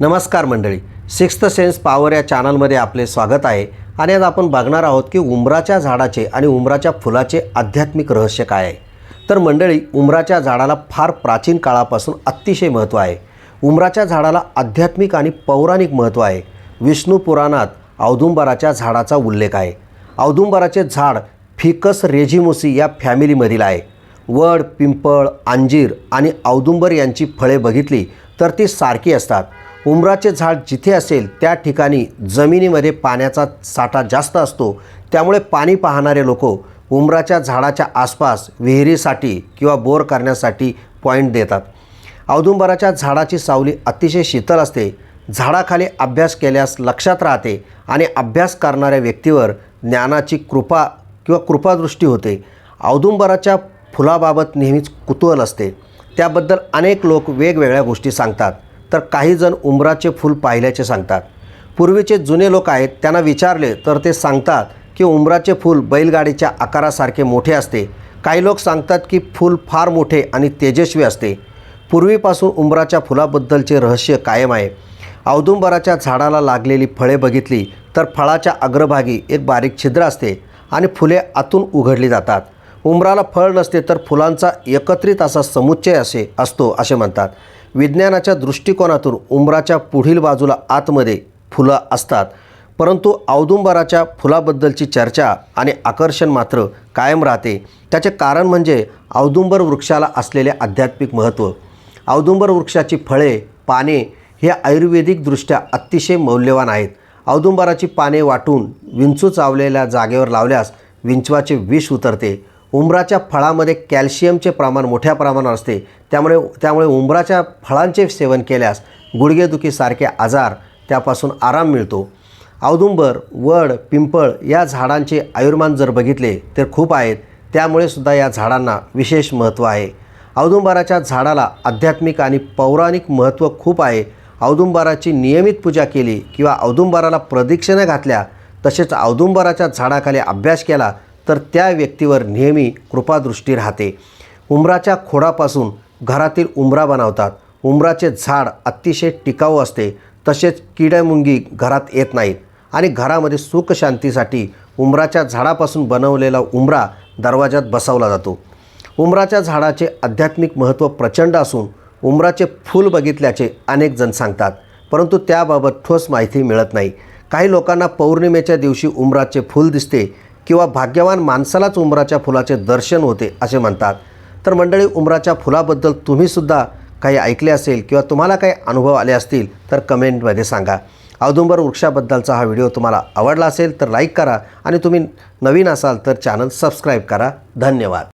नमस्कार मंडळी. Sixth sense power या चॅनलमध्ये आपले स्वागत आहे. आणि आज आपण बघणार आहोत की उंबराच्या झाडाचे आणि उंबराच्या फुलाचे आध्यात्मिक रहस्य काय आहे. तर मंडळी उंबराच्या झाडाला फार प्राचीन काळापासून अतिशय महत्त्व आहे. उंबराच्या झाडाला आध्यात्मिक आणि पौराणिक महत्त्व आहे. विष्णू पुराणात औदुंबराच्या झाडाचा उल्लेख आहे. औदुंबराचे झाड फिकस रेझिमोसी या फॅमिलीमधील आहे. वड पिंपळ अंजीर आणि औदुंबर यांची फळे बघितली तर ती सारखी असतात. उंबराचे झाड जिथे असेल त्या ठिकाणी जमिनीमध्ये पाण्याचा साठा जास्त असतो. त्यामुळे पाणी पाहणारे लोक उंबराच्या झाडाच्या आसपास विहिरीसाठी किंवा बोर करण्यासाठी पॉईंट देतात. औदुंबराच्या झाडाची सावली अतिशय शीतल असते. झाडाखाली अभ्यास केल्यास लक्षात राहते आणि अभ्यास करणाऱ्या व्यक्तीवर ज्ञानाची कृपा किंवा कृपादृष्टी होते. औदुंबराच्या फुलाबाबत नेहमीच कुतूहल असते. त्याबद्दल अनेक लोक वेगवेगळ्या गोष्टी सांगतात तर काही जण उंबराचे फूल पाहिल्याचे सांगतात. पूर्वीचे जुने लोक आहेत त्यांना विचारले तर ते सांगतात की उंबराचे फूल बैलगाडीच्या आकारासारखे मोठे असते. काही लोक सांगतात की फूल फार मोठे आणि तेजस्वी असते. पूर्वीपासून उंबराच्या फुलाबद्दलचे रहस्य कायम आहे. औदुंबराच्या झाडाला लागलेली फळे बघितली तर फळाच्या अग्रभागी एक बारीक छिद्र असते आणि फुले आतून उघडली जातात. उंबराला फळ नसते तर फुलांचा एकत्रित असा समुच्चय असे असतो असे म्हणतात. विज्ञानाच्या दृष्टिकोनातून उंबराच्या पुढील बाजूला आतमध्ये फुलं असतात परंतु औदुंबराच्या फुलाबद्दलची चर्चा आणि आकर्षण मात्र कायम राहते. त्याचे कारण म्हणजे औदुंबर वृक्षाला असलेले आध्यात्मिक महत्त्व. औदुंबर वृक्षाची फळे पाने हे आयुर्वेदिकदृष्ट्या अतिशय मौल्यवान आहेत. औदुंबराची पाने वाटून विंचू चावलेल्या जागेवर लावल्यास विंचवाचे विष उतरते. उंबराच्या फळामध्ये कॅल्शियमचे प्रमाण मोठ्या प्रमाणात असते. त्यामुळे त्यामुळे उंबराच्या फळांचे सेवन केल्यास गुडघेदुखीसारखे आजार त्यापासून आराम मिळतो. औदुंबर वड पिंपळ या झाडांचे आयुर्मान जर बघितले तर खूप आहेत. त्यामुळे सुद्धा या झाडांना विशेष महत्त्व आहे. औदुंबराच्या झाडाला आध्यात्मिक आणि पौराणिक महत्त्व खूप आहे. औदुंबराची नियमित पूजा केली किंवा औदुंबराला प्रदक्षिणा घातल्या तसेच औदुंबराच्या झाडाखाली अभ्यास केला तर त्या व्यक्तीवर नेहमी कृपादृष्टी राहते. उमराच्या खोडापासून घरातील उंबरा बनवतात. उंबराचे झाड अतिशय टिकाऊ असते. तसेच किड्यामुंगी घरात येत नाहीत. आणि घरामध्ये सुखशांतीसाठी उमराच्या झाडापासून बनवलेला उंबरा दरवाजात बसवला जातो. उमराच्या झाडाचे आध्यात्मिक महत्त्व प्रचंड असून उंबराचे फूल बघितल्याचे अनेक जण सांगतात. परंतु त्याबाबत ठोस माहिती मिळत नाही. काही लोकांना पौर्णिमेच्या दिवशी उंबराचे फूल दिसते. किंवा भाग्यवान माणसालाच उंबराच्या फुलाचे दर्शन होते असे म्हणतात. तर मंडळी उंबराच्या फुलाबद्दल तुम्हीसुद्धा काही ऐकले असेल किंवा तुम्हाला काही अनुभव आले असतील तर कमेंटमध्ये सांगा. औदुंबर वृक्षाबद्दलचा हा व्हिडिओ तुम्हाला आवडला असेल तर लाईक करा. आणि तुम्ही नवीन असाल तर चॅनल सबस्क्राईब करा. धन्यवाद.